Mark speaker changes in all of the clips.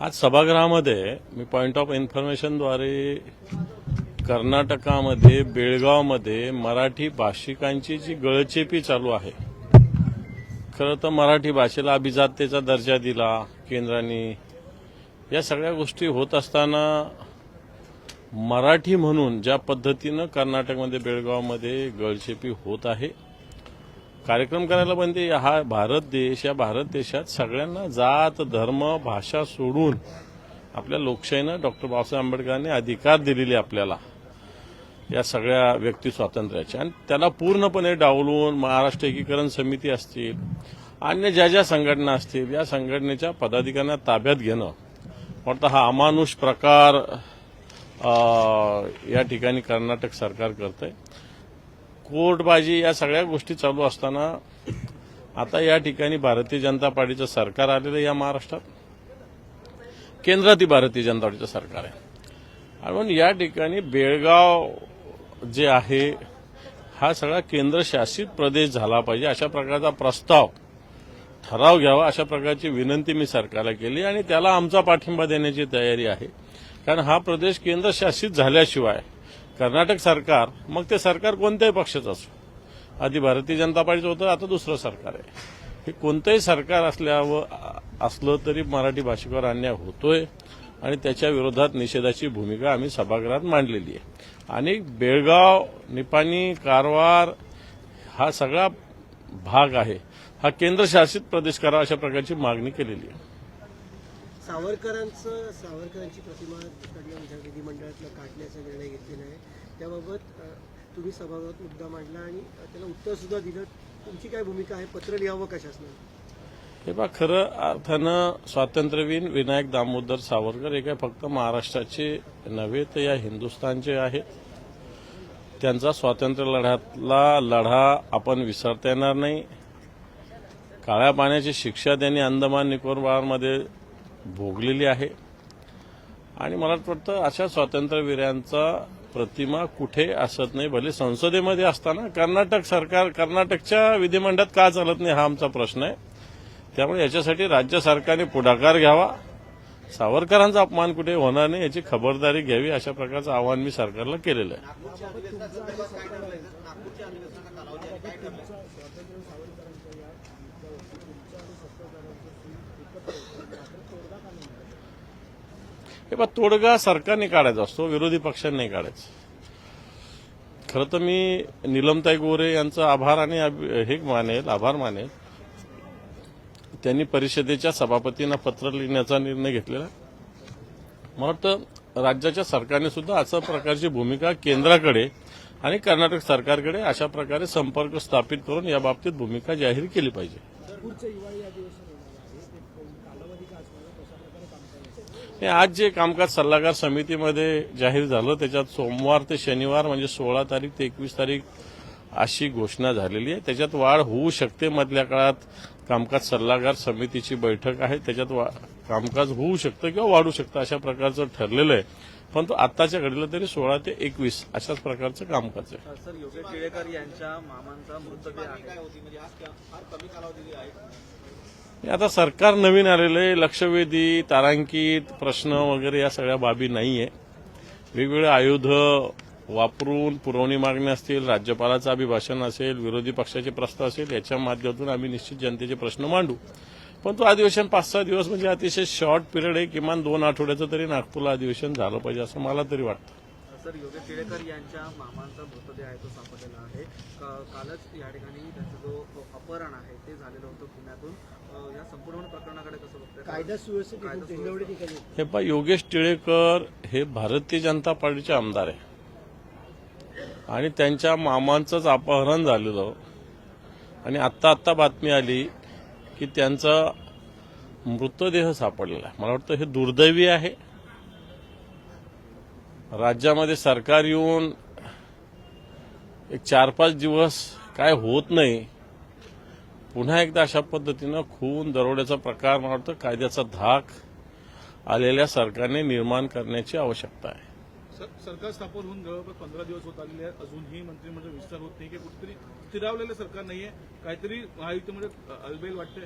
Speaker 1: आज सभागृहामध्ये मी पॉइंट ऑफ इन्फॉर्मेशनद्वारे कर्नाटकामध्ये बेळगावमध्ये मराठी भाषिकांची जी गळचेपी चालू आहे खरं तर मराठी भाषेला अभिजातेचा दर्जा दिला केंद्राने. या सगळ्या गोष्टी होत असताना मराठी म्हणून ज्या पद्धतीनं कर्नाटकमध्ये बेळगावमध्ये गळचेपी होत आहे कार्यक्रम करायला बंदी हा भारत देश या भारत देशात सगळ्यांना जात धर्म भाषा सोडून आपल्या लोकशाहीनं डॉक्टर बाबासाहेब आंबेडकरांनी अधिकार दिलेले आपल्याला. या सगळ्या व्यक्ती स्वातंत्र्याचे. आणि त्याला पूर्णपणे डावलून महाराष्ट्र एकीकरण समिती असतील अन्य ज्या ज्या संघटना असतील या संघटनेच्या पदाधिकाऱ्यांना ताब्यात घेणं. वाटतं हा अमानुष प्रकार आ, या ठिकाणी कर्नाटक सरकार करतंय. कोर्टबाजी या सगळ्या गोष्टी चालू असताना आता या ठिकाणी भारतीय जनता पार्टीचं सरकार आलेलं या महाराष्ट्रात. केंद्रातही भारतीय जनता पार्टीचं सरकार आहे. म्हणून या ठिकाणी बेळगाव जे आहे हा सगळा केंद्रशासित प्रदेश झाला पाहिजे अशा प्रकारचा प्रस्ताव ठराव घ्यावा अशा प्रकारची विनंती मी सरकारला केली आणि त्याला आमचा पाठिंबा देण्याची तयारी आहे. कारण हा प्रदेश केंद्रशासित झाल्याशिवाय कर्नाटक सरकार मग ते सरकार कोणत्याही पक्षाचं असो. आधी भारतीय जनता पार्टीचं होतं आता दुसरं सरकार आहे. हे कोणतंही सरकार असल्यावर असलं तरी मराठी भाषिकावर अन्याय होतोय आणि त्याच्या विरोधात निषेधाची भूमिका आम्ही सभागृहात मांडलेली आहे. आणि बेळगाव निपाणी कारवार हा सगळा भाग आहे. हा केंद्रशासित प्रदेश करावा अशा प्रकारची मागणी केलेली आहे.
Speaker 2: सावरकरांचं सावरकरांची प्रतिमा तिकडनं विधान विधिमंडळातलं काढण्याचा निर्णय घेतलेला आहे. त्याबाबत तुम्ही सभागृहात मुद्दा मांडला आणि त्याला उत्तर सुद्धा दिलं. तुमची काय भूमिका आहे? पत्र लिहावं का शासनाने
Speaker 1: हे बा खरं अर्थानं स्वातंत्र्यवीर विनायक दामोदर सावरकर हे काय फक्त महाराष्ट्राचे नव्हे तर या हिंदुस्थानचे आहेत. त्यांचा स्वातंत्र्य लढ्यातला लढा आपण विसरता येणार नाही. काळ्या पाण्याची शिक्षा त्यांनी अंदमान निकोबारमध्ये भोगलेली आहे. आणि मला वाटतं अशा स्वातंत्र्यवीरांचा प्रतिमा कुठे असत नाही भले संसदेमध्ये असताना कर्नाटक सरकार कर्नाटकच्या विधिमंडळात का चालत नाही हा आमचा प्रश्न आहे. त्यामुळे याच्यासाठी राज्य सरकारने पुढाकार घ्यावा. सावरकरांचा अपमान कुठे होणार नाही याची खबरदारी घ्यावी अशा प्रकारचं आवाहन मी सरकारला केलेलं आहे. हे बा तोडगा सरकारने काढायचा असतो विरोधी पक्षांनी काढायचा. खरं तर मी निलमताई गोरे यांचा आभार आणि हे मानेल आभार मानेल. त्यांनी परिषदेच्या सभापतींना पत्र लिहिण्याचा निर्णय घेतलेला. मला वाटतं राज्याच्या सरकारने सुद्धा अशा प्रकारची भूमिका केंद्राकडे आणि कर्नाटक सरकारकडे अशा प्रकारे संपर्क स्थापित करून या बाबतीत भूमिका जाहीर केली पाहिजे. हे आज जे कामकाज सल्लागार समितीमध्ये जाहीर झालं त्याच्यात सोमवार ते शनिवार म्हणजे सोळा तारीख ते एकवीस तारीख अशी घोषणा झालेली आहे. त्याच्यात वाढ होऊ शकते मधल्या काळात. कामकाज सल्लागार समितीची बैठक आहे. त्याच्यात वा- कामकाज होऊ शकतं किंवा वाढू शकतं अशा प्रकारचं ठरलेलं आहे. परंतु आत्ताच्या घडीला तरी सोळा ते एकवीस अशाच प्रकारचं कामकाज आहे.
Speaker 3: सर योगेश टिळेकर यांच्या मामांचा मृतदेह आहे.
Speaker 1: हे आता सरकार नवीन आलेलं आहे. लक्षवेधी तारांकित प्रश्न वगैरे या सगळ्या बाबी नाहीये. वेगवेगळे आयुध वापरून पुरवणी मागणी असतील राज्यपालाचं अभिभाषण असेल विरोधी पक्षाचे प्रस्ताव असेल याच्या माध्यमातून आम्ही निश्चित जनतेचे प्रश्न मांडू. पण तो अधिवेशन पाच सहा दिवस म्हणजे अतिशय शॉर्ट पिरियड आहे किमान दोन आठवड्याचं तरी नागपूरला अधिवेशन झालं पाहिजे असं मला तरी वाटतं.
Speaker 3: सर योगेश टिळेकर यांच्या मामांचा मृतदेह आहे तो सापडलेला आहे. कालच या ठिकाणी त्यांचं जो अपहरण आहे ते झालेलं होतं पुण्यातून. या संपूर्ण प्रकरणाकडे कसं
Speaker 2: कायदा सुव्यवस्थेत
Speaker 1: हे पा योगेश टिळेकर हे भारतीय जनता पार्टीचे आमदार आहे. आणि त्यांच्या मामांचंच अपहरण झालेलं. आणि आत्ता आत्ता बातमी आली की त्यांचा मृतदेह सापडलेला आहे. मला वाटतं हे दुर्दैवी आहे. राज्यामध्ये सरकार येऊन एक चार पाच दिवस काय होत नाही पुन्हा एकदा अशा पद्धतीनं खून दरोड्याचा प्रकार मला वाटतं कायद्याचा धाक आलेल्या सरकारने निर्माण करण्याची आवश्यकता आहे.
Speaker 4: सर- सरकार स्थापन होऊन जवळपास पंधरा दिवस होत आलेले आहेत. अजूनही मंत्रिमंडळ म्हणजे विस्तार होत नाही. की कुठेतरी स्थिरावलेलं सरकार नाहीये. काहीतरी महायुतीमध्ये म्हणजे, अलबेल वाटते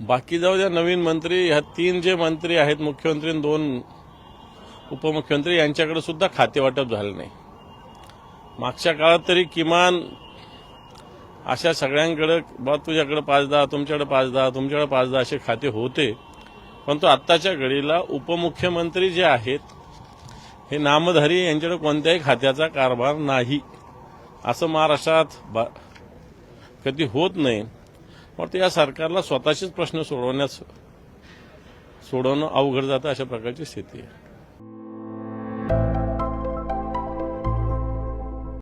Speaker 1: बाकी जाऊ द्या नवीन मंत्री. ह्या तीन जे मंत्री आहेत मुख्यमंत्री दोन उपमुख्यमंत्री यांच्याकडे सुद्धा खाते वाटप झालं नाही. मागच्या काळात तरी किमान अशा सगळ्यांकडे बा तुझ्याकडे पाच दहा तुमच्याकडे पाच दहा तुमच्याकडे पाच दहा असे खाते होते. परंतु आत्ताच्या घडीला उपमुख्यमंत्री जे आहेत हे नामधारी यांच्याकडे कोणत्याही खात्याचा कारभार नाही. असं महाराष्ट्रात बा- कधी होत नाही. मग या सरकारला स्वतःचेच प्रश्न सोडवण्यास सोडवणं अवघड जातं अशा प्रकारची स्थिती आहे.